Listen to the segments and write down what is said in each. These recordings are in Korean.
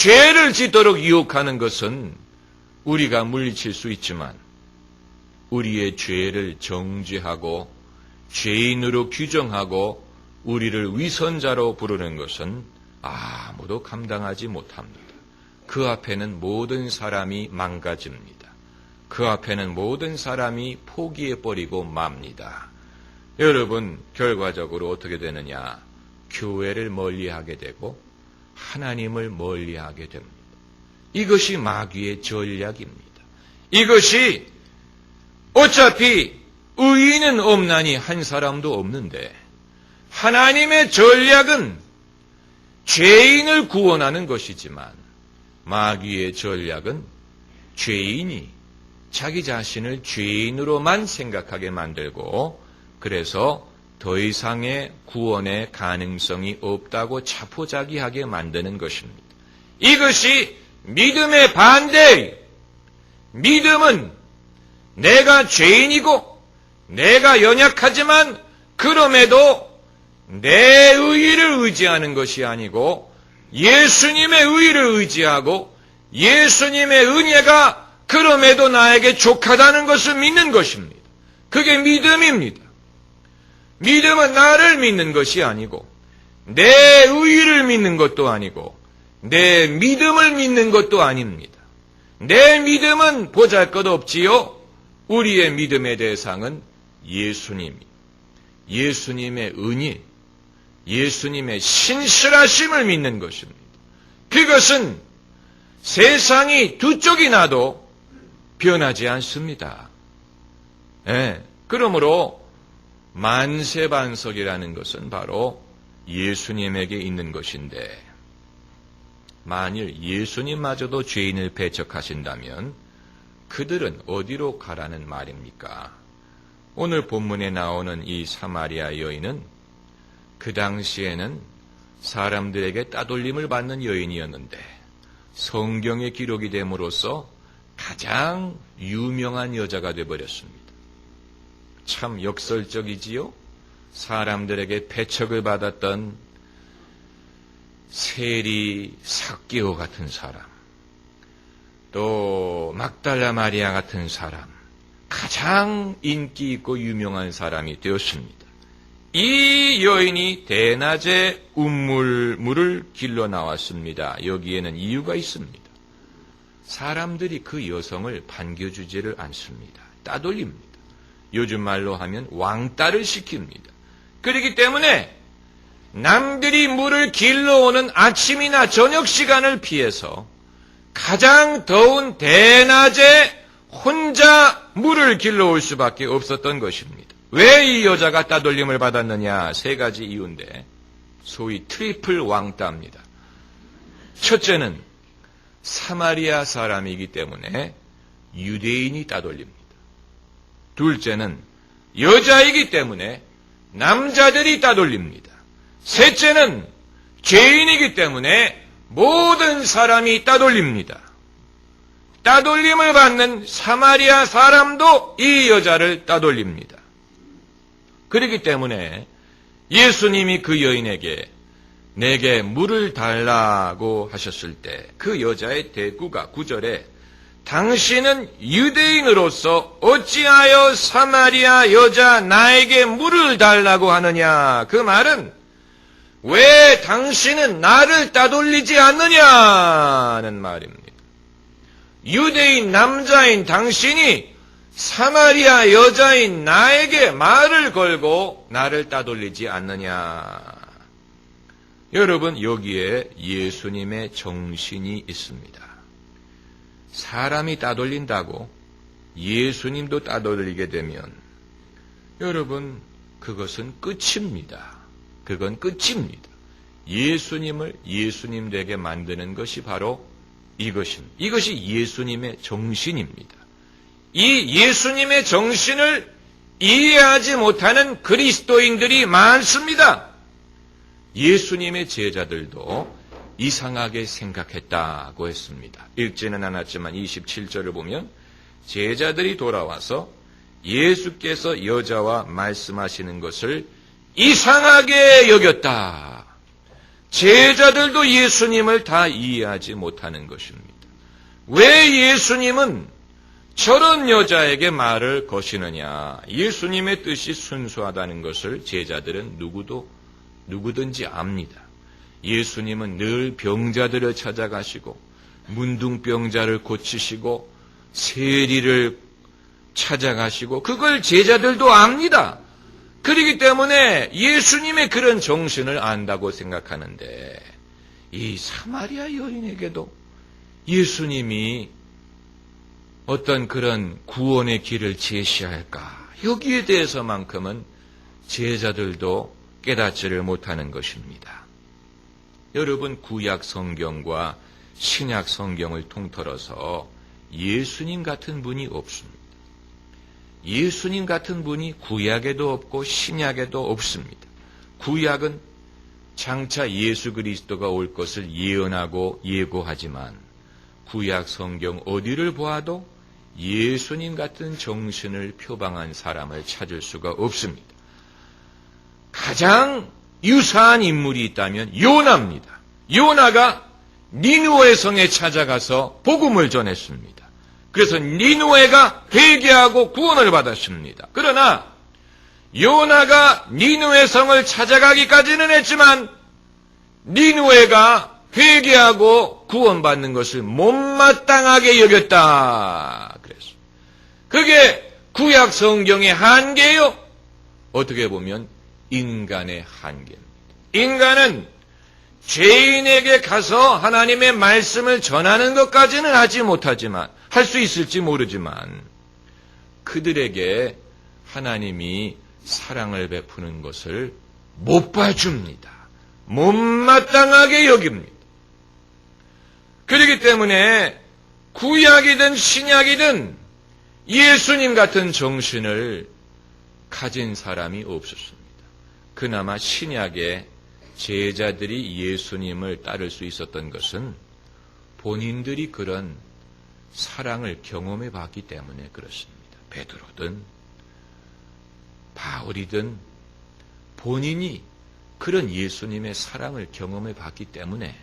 죄를 짓도록 유혹하는 것은 우리가 물리칠 수 있지만 우리의 죄를 정죄하고 죄인으로 규정하고 우리를 위선자로 부르는 것은 아무도 감당하지 못합니다. 그 앞에는 모든 사람이 망가집니다. 그 앞에는 모든 사람이 포기해버리고 맙니다. 여러분, 결과적으로 어떻게 되느냐? 교회를 멀리 하게 되고 하나님을 멀리하게 됩니다. 이것이 마귀의 전략입니다. 이것이 어차피 의인은 없나니 한 사람도 없는데 하나님의 전략은 죄인을 구원하는 것이지만 마귀의 전략은 죄인이 자기 자신을 죄인으로만 생각하게 만들고 그래서 더 이상의 구원의 가능성이 없다고 자포자기하게 만드는 것입니다. 이것이 믿음의 반대. 믿음은 내가 죄인이고 내가 연약하지만 그럼에도 내 의의를 의지하는 것이 아니고 예수님의 의의를 의지하고 예수님의 은혜가 그럼에도 나에게 족하다는 것을 믿는 것입니다. 그게 믿음입니다. 믿음은 나를 믿는 것이 아니고 내 의의를 믿는 것도 아니고 내 믿음을 믿는 것도 아닙니다. 내 믿음은 보잘 것 없지요. 우리의 믿음의 대상은 예수님, 예수님의 은혜, 예수님의 신실하심을 믿는 것입니다. 그것은 세상이 두 쪽이 나도 변하지 않습니다. 예, 그러므로 만세 반석이라는 것은 바로 예수님에게 있는 것인데, 만일 예수님마저도 죄인을 배척하신다면 그들은 어디로 가라는 말입니까? 오늘 본문에 나오는 이 사마리아 여인은 그 당시에는 사람들에게 따돌림을 받는 여인이었는데 성경에 기록이 됨으로써 가장 유명한 여자가 되어버렸습니다. 참 역설적이지요? 사람들에게 배척을 받았던 세리 삭개오 같은 사람, 또 막달라 마리아 같은 사람, 가장 인기 있고 유명한 사람이 되었습니다. 이 여인이 대낮에 운물물을 길러 나왔습니다. 여기에는 이유가 있습니다. 사람들이 그 여성을 반겨주지를 않습니다. 따돌립니다. 요즘 말로 하면 왕따를 시킵니다. 그렇기 때문에 남들이 물을 길러 오는 아침이나 저녁 시간을 피해서 가장 더운 대낮에 혼자 물을 길러 올 수밖에 없었던 것입니다. 왜 이 여자가 따돌림을 받았느냐? 세 가지 이유인데, 소위 트리플 왕따입니다. 첫째는 사마리아 사람이기 때문에 유대인이 따돌립니다. 둘째는 여자이기 때문에 남자들이 따돌립니다. 셋째는 죄인이기 때문에 모든 사람이 따돌립니다. 따돌림을 받는 사마리아 사람도 이 여자를 따돌립니다. 그렇기 때문에 예수님이 그 여인에게 내게 물을 달라고 하셨을 때 그 여자의 대꾸가 구절에 당신은 유대인으로서 어찌하여 사마리아 여자 나에게 물을 달라고 하느냐 그 말은 왜 당신은 나를 따돌리지 않느냐는 말입니다. 유대인 남자인 당신이 사마리아 여자인 나에게 말을 걸고 나를 따돌리지 않느냐. 여러분, 여기에 예수님의 정신이 있습니다. 사람이 따돌린다고 예수님도 따돌리게 되면 여러분, 그것은 끝입니다. 그건 끝입니다. 예수님을 예수님 되게 만드는 것이 바로 이것입니다. 이것이 예수님의 정신입니다. 이 예수님의 정신을 이해하지 못하는 그리스도인들이 많습니다. 예수님의 제자들도 이상하게 생각했다고 했습니다. 읽지는 않았지만 27절을 보면 제자들이 돌아와서 예수께서 여자와 말씀하시는 것을 이상하게 여겼다. 제자들도 예수님을 다 이해하지 못하는 것입니다. 왜 예수님은 저런 여자에게 말을 거시느냐? 예수님의 뜻이 순수하다는 것을 제자들은 누구도 누구든지 압니다. 예수님은 늘 병자들을 찾아가시고 문둥병자를 고치시고 세리를 찾아가시고 그걸 제자들도 압니다. 그렇기 때문에 예수님의 그런 정신을 안다고 생각하는데 이 사마리아 여인에게도 예수님이 어떤 그런 구원의 길을 제시할까 여기에 대해서만큼은 제자들도 깨닫지를 못하는 것입니다. 여러분 구약 성경과 신약 성경을 통틀어서 예수님 같은 분이 없습니다. 예수님 같은 분이 구약에도 없고 신약에도 없습니다. 구약은 장차 예수 그리스도가 올 것을 예언하고 예고하지만 구약 성경 어디를 보아도 예수님 같은 정신을 표방한 사람을 찾을 수가 없습니다. 가장 유사한 인물이 있다면 요나입니다. 요나가 니누의 성에 찾아가서 복음을 전했습니다. 그래서 니누에가 회개하고 구원을 받았습니다. 그러나 요나가 니누의 성을 찾아가기까지는 했지만 니누에가 회개하고 구원받는 것을 못마땅하게 여겼다. 그래서 그게 구약 성경의 한계요. 어떻게 보면 인간의 한계입니다. 인간은 죄인에게 가서 하나님의 말씀을 전하는 것까지는 하지 못하지만 할 수 있을지 모르지만 그들에게 하나님이 사랑을 베푸는 것을 못 봐줍니다. 못마땅하게 여깁니다. 그렇기 때문에 구약이든 신약이든 예수님 같은 정신을 가진 사람이 없었습니다. 그나마 신약에 제자들이 예수님을 따를 수 있었던 것은 본인들이 그런 사랑을 경험해 봤기 때문에 그렇습니다. 베드로든 바울이든 본인이 그런 예수님의 사랑을 경험해 봤기 때문에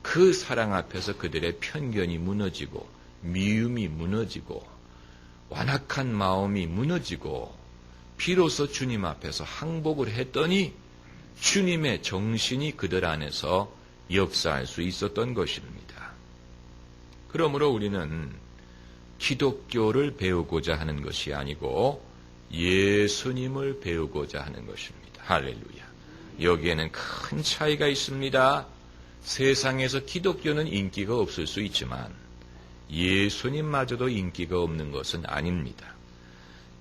그 사랑 앞에서 그들의 편견이 무너지고 미움이 무너지고 완악한 마음이 무너지고 비로소 주님 앞에서 항복을 했더니 주님의 정신이 그들 안에서 역사할 수 있었던 것입니다. 그러므로 우리는 기독교를 배우고자 하는 것이 아니고 예수님을 배우고자 하는 것입니다. 할렐루야. 여기에는 큰 차이가 있습니다. 세상에서 기독교는 인기가 없을 수 있지만 예수님마저도 인기가 없는 것은 아닙니다.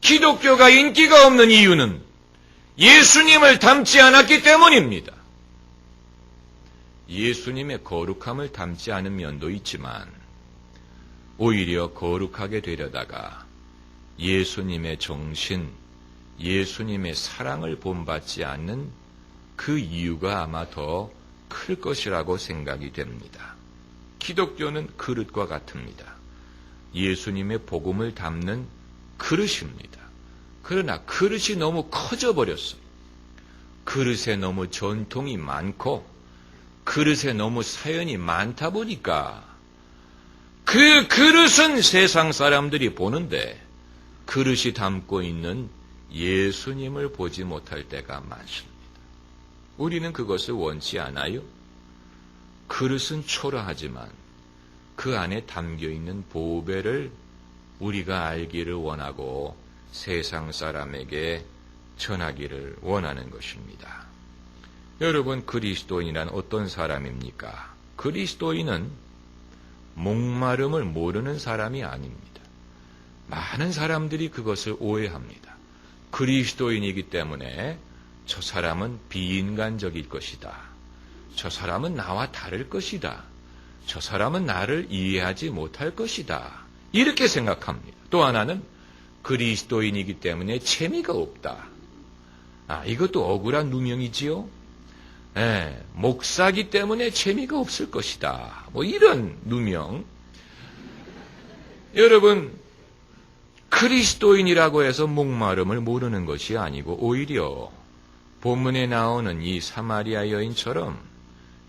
기독교가 인기가 없는 이유는 예수님을 닮지 않았기 때문입니다. 예수님의 거룩함을 닮지 않은 면도 있지만 오히려 거룩하게 되려다가 예수님의 정신, 예수님의 사랑을 본받지 않는 그 이유가 아마 더 클 것이라고 생각이 됩니다. 기독교는 그릇과 같습니다. 예수님의 복음을 담는 그릇입니다. 그러나 그릇이 너무 커져 버렸어요. 그릇에 너무 전통이 많고 그릇에 너무 사연이 많다 보니까 그 그릇은 세상 사람들이 보는데 그릇이 담고 있는 예수님을 보지 못할 때가 많습니다. 우리는 그것을 원치 않아요. 그릇은 초라하지만 그 안에 담겨 있는 보배를 우리가 알기를 원하고 세상 사람에게 전하기를 원하는 것입니다. 여러분, 그리스도인이란 어떤 사람입니까? 그리스도인은 목마름을 모르는 사람이 아닙니다. 많은 사람들이 그것을 오해합니다. 그리스도인이기 때문에 저 사람은 비인간적일 것이다. 저 사람은 나와 다를 것이다. 저 사람은 나를 이해하지 못할 것이다. 이렇게 생각합니다. 또 하나는 그리스도인이기 때문에 재미가 없다. 아, 이것도 억울한 누명이지요? 예, 목사기 때문에 재미가 없을 것이다. 뭐 이런 누명. 여러분, 그리스도인이라고 해서 목마름을 모르는 것이 아니고 오히려 본문에 나오는 이 사마리아 여인처럼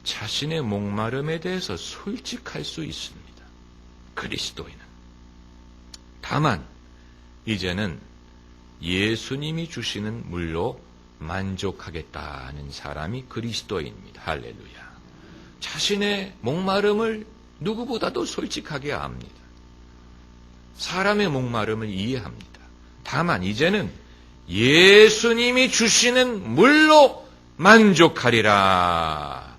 자신의 목마름에 대해서 솔직할 수 있습니다. 그리스도인은. 다만, 이제는 예수님이 주시는 물로 만족하겠다는 사람이 그리스도인입니다. 할렐루야. 자신의 목마름을 누구보다도 솔직하게 압니다. 사람의 목마름을 이해합니다. 다만 이제는 예수님이 주시는 물로 만족하리라.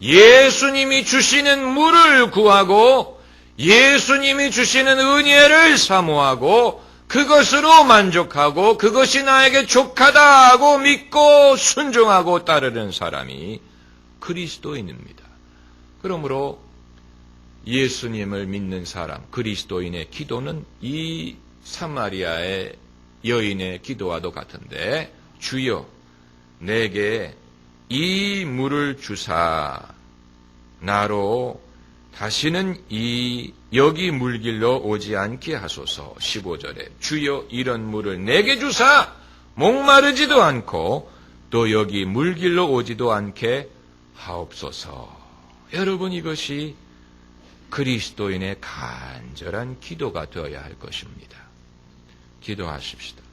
예수님이 주시는 물을 구하고 예수님이 주시는 은혜를 사모하고 그것으로 만족하고 그것이 나에게 족하다 하고 믿고 순종하고 따르는 사람이 그리스도인입니다. 그러므로 예수님을 믿는 사람, 그리스도인의 기도는 이 사마리아의 여인의 기도와도 같은데 주여 내게 이 물을 주사 나로 다시는 이 여기 물길로 오지 않게 하소서 15절에 주여 이런 물을 내게 주사 목마르지도 않고 또 여기 물길로 오지도 않게 하옵소서 여러분 이것이 그리스도인의 간절한 기도가 되어야 할 것입니다. 기도하십시다.